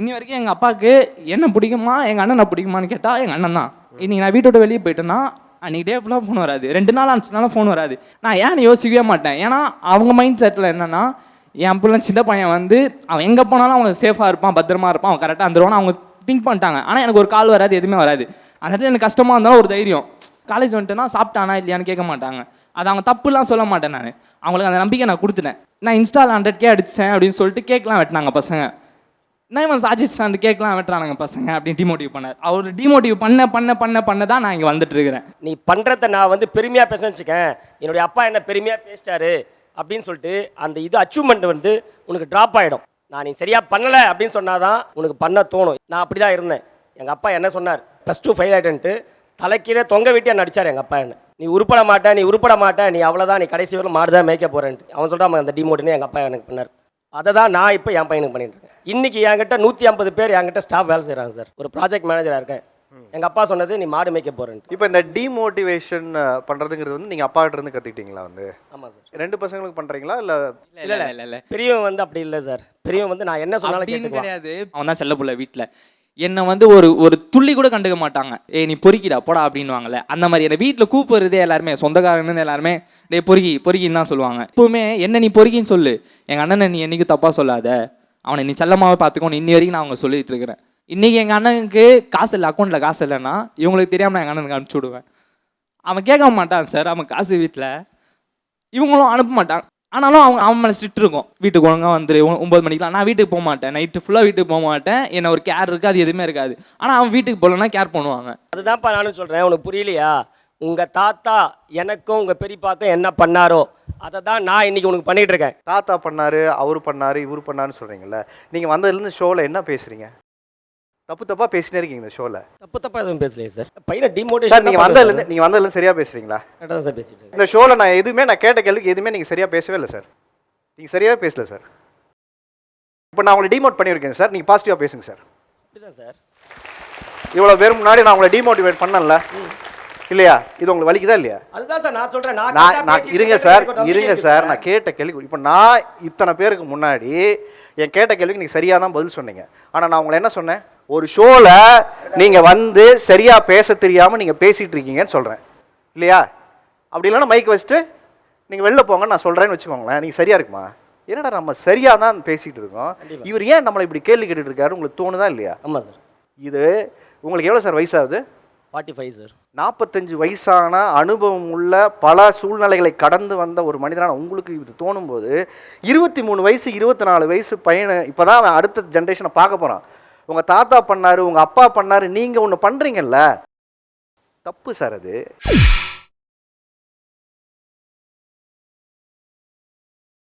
இன்னி வரைக்கும் எங்கள் அப்பாவுக்கு என்ன பிடிக்குமா எங்கள் அண்ணனை பிடிக்குமான்னு கேட்டால் எங்கள் அண்ணன் தான். இன்றைக்கி நான் வீட்டோட விட்டு வெளியே போயிட்டேன்னா அன்றைக்கி டே ஃபுல்லாக ஃபோன் வராது. ரெண்டு நாள் அனுப்பிச்சனாலும் ஃபோன் வராது. நான் ஏன்னு யோசிக்கவே மாட்டேன்? ஏன்னா அவங்க மைண்ட் செட்டில் என்னென்னா என் பிள்ளை சின்ன பையன் வந்து அவன் எங்கே போனாலும் அவன் சேஃபாக இருப்பான் பத்திரமா இருப்பான் அவன் கரெக்டாக வந்துடுவான்னு அவங்க திங்க் பண்ணிட்டாங்க. ஆனால் எனக்கு ஒரு கால் வராது எதுவுமே வராது. அந்த இடத்துல எனக்கு கஷ்டமாக இருந்தாலும் ஒரு தைரியம். காலேஜ் வந்துட்டேன்னா சாப்பிட்டானா இல்லையான்னு கேட்க மாட்டாங்க. அது அவங்க தப்புலாம் சொல்ல மாட்டேன் நான். அவங்களுக்கு அந்த நம்பிக்கை நான் கொடுத்துட்டேன். நான் இன்ஸ்டால் ஹண்ட்ரட் கே அடிச்சேன் அப்படின்னு சொல்லிட்டு கேக்லாம் வெட்டினாங்க பசங்க. நான் இவன் சாஜி ஸ்டாண்டு கேக்லாம் வெட்டுறானுங்க பசங்க அப்படின்னு டிமோட்டிவ் பண்ணார். அவர் டிமோட்டிவ் பண்ண பண்ண பண்ண பண்ண தான் நான் இங்கே வந்துட்டு இருக்கிறேன். நீ பண்ணுறத நான் வந்து பெருமையாக பேச வச்சுக்கேன். என்னுடைய அப்பா என்ன பெருமையாக பேசிட்டாரு அப்படின்னு சொல்லிட்டு அந்த இது அச்சீவ்மெண்ட் வந்து உனக்கு ட்ராப் ஆகிடும் நான் நீ சரியாக பண்ணலை அப்படின்னு சொன்னாதான் உனக்கு பண்ண தோணும். நான் அப்படி தான் இருந்தேன். எங்கள் அப்பா என்ன சொன்னார்? ப்ளஸ் டூ ஃபெயில் ஆகிட்டேன்ட்டு தலைக்கீழே தொங்க வீட்டே நடிச்சார் எங்கள் அப்பா என்ன. நீ உருப்பட மாட்டேன் நீ உருப்பட மாட்டேன் நீ அவ்வளோதான் நீ கடைசி வரைக்கும் மாடு தான் மேய்க்க போகிறேன்ட்டு அவன் சொல்கிறான் அந்த டிமோட்டுன்னு எங்கள் அப்பா எனக்கு பண்ணார். அதை தான் நான் இப்போ என் பையனுக்கு பண்ணிட்டு இன்னைக்கு என்கிட்ட நூற்றி ஐம்பது பேர் என்கிட்ட ஸ்டாஃப் வேலை செய்கிறாங்க சார். ஒரு ப்ராஜெக்ட் மேனேஜராக இருக்கேன். எங்கள் அப்பா சொன்னது நீ மாடு மேய்க்க போகிறேன்ட்டு இப்போ இந்த டிமோட்டிவேஷன் பண்றதுங்கிறது வந்து நீங்க அப்பா கிட்ட இருந்து கத்துக்கிட்டீங்களா வந்து? ஆமாம் சார். ரெண்டு பசங்களுக்கு பண்றீங்களா இல்ல? இல்லை இல்லை இல்லை இல்லை. பெரியவன் வந்து அப்படி இல்லை சார். பெரியவன் வந்து நான் என்ன சொன்னாலும் கிடையாது. அவன் தான் செல்ல புள்ள வீட்டில் என்னை வந்து ஒரு ஒரு துள்ளி கூட கண்டுக்க மாட்டாங்க. ஏய் நீ பொறுக்கிடா போடா அப்படின்வாங்கல்ல அந்த மாதிரி என்னை வீட்டில் கூப்பிடுறதே எல்லாருமே சொந்தக்காரன்னு எல்லாருமே டேய் பொறுக்கி பொறுக்கின்னு தான் சொல்லுவாங்க. எப்பவுமே என்ன நீ பொறுக்கின்னு சொல்லு. எங்கள் அண்ணனை நீ என்னைக்கும் தப்பாக சொல்லாத. அவனை நீ செல்லமாவே பார்த்துக்கணும் இன்னி வரைக்கும் நான் அவங்க சொல்லிட்டு இருக்கிறேன் இன்னைக்கு எங்கள் அண்ணனுக்கு காசு இல்லை அக்கௌண்ட்டில் காசு இல்லைன்னா இவங்களுக்கு தெரியாமல் நான் எங்கள் அண்ணனுக்கு அனுப்பிச்சி விடுவேன். அவன் கேட்க மாட்டான் சார் அவன் காசு வீட்டில் இவங்களும் அனுப்ப மாட்டான் ஆனாலும் அவங்க அவன் மேலே ஸ்ட்ரிக்ட் இருக்கும். வீட்டுக்கு ஒழுங்காக வந்துரு ஒ- ஒன்பது மணிக்கெலாம் நான் வீட்டுக்கு போக மாட்டேன். நைட்டு ஃபுல்லாக வீட்டுக்கு போக மாட்டேன். என்ன ஒரு கேர் இருக்காது எதுவுமே இருக்காது. ஆனால் அவன் வீட்டுக்கு போகலன்னா கேர் பண்ணுவாங்க. அதுதான்ப்பா நானும் சொல்கிறேன் உனக்கு புரியலையா? உங்கள் தாத்தா எனக்கும் உங்கள் பெரியப்பாக்கும் என்ன பண்ணாரோ அதை தான் நான் இன்னைக்கு உனக்கு பண்ணிட்டு இருக்கேன். தாத்தா பண்ணாரு அவரு பண்ணாரு இவரு பண்ணாருன்னு சொல்றீங்கல்ல நீங்க வந்ததுல இருந்து ஷோல என்ன பேசுறீங்க? தப்பு தப்பா பேசினே இருக்கீங்க இந்த ஷோல. தப்பு தப்பா எதுவும் பேசலையே சார். பையனை சார் டிமோட்டிவேஷன் நீங்க வந்ததுல இருந்து நீங்க வந்ததுல இருந்து சரியா பேசுறீங்களா? கரெக்டாக தான் சார் பேசிட்டு இருக்கேன். இந்த ஷோல நான் எதுவுமே நான் கேட்ட கேள்விக்கு எதுவுமே நீங்க சரியா பேசவே இல்லை சார். நீங்க சரியாவே பேசல சார். இப்போ நான் உங்களை டிமோட் பண்ணியிருக்கேன் சார் நீங்க பாசிட்டிவா பேசுங்க சார். அப்படிதான் சார். இவ்வளவு பேர் முன்னாடி நான் உங்களை டிமோட்டிவேட் பண்ணல இல்லையா? இது உங்களுக்கு வலிக்குதா இல்லையா? அதுதான் சார் நான் சொல்கிறேன் நான் நான் இருங்க. சார் இருங்க சார். நான் கேட்ட கேள்வி இப்போ நான் இத்தனை பேருக்கு முன்னாடி என் கேட்ட கேள்விக்கு நீங்கள் சரியாக தான் பதில் சொன்னீங்க. ஆனால் நான் உங்களை என்ன சொன்னேன்? ஒரு ஷோவில் நீங்கள் வந்து சரியாக பேச தெரியாமல் நீங்கள் பேசிகிட்டு இருக்கீங்கன்னு சொல்கிறேன் இல்லையா? அப்படி இல்லைன்னா மைக் வச்சுட்டு நீங்கள் வெளில போங்கன்னு நான் சொல்கிறேன்னு வச்சுக்கோங்களேன். நீங்கள் சரியாக இருக்குமா? என்னடா நம்ம சரியாக தான் பேசிகிட்டு இருக்கோம். இவர் ஏன் நம்மளை இப்படி கேள்வி கேட்டுட்டு இருக்காரு உங்களுக்கு தோணுதா இல்லையா? ஆமாம் சார். இது உங்களுக்கு எவ்வளோ சார் வயசாகுது? ஃபார்ட்டி ஃபைவ் சார் நாற்பத்தஞ்சு வயசான அனுபவம் உள்ள பல சூழ்நிலைகளை கடந்து வந்த ஒரு மனிதனான உங்களுக்கு இது தோணும்போது இருபத்தி மூணு வயசு இருபத்தி நாலு வயசு பையனை இப்போ தான் அவன் அடுத்த ஜென்ரேஷனை பார்க்க போகிறான் உங்கள் தாத்தா பண்ணார் உங்கள் அப்பா பண்ணார் நீங்கள் ஒன்று பண்ணுறீங்கல்ல தப்பு சார் அது.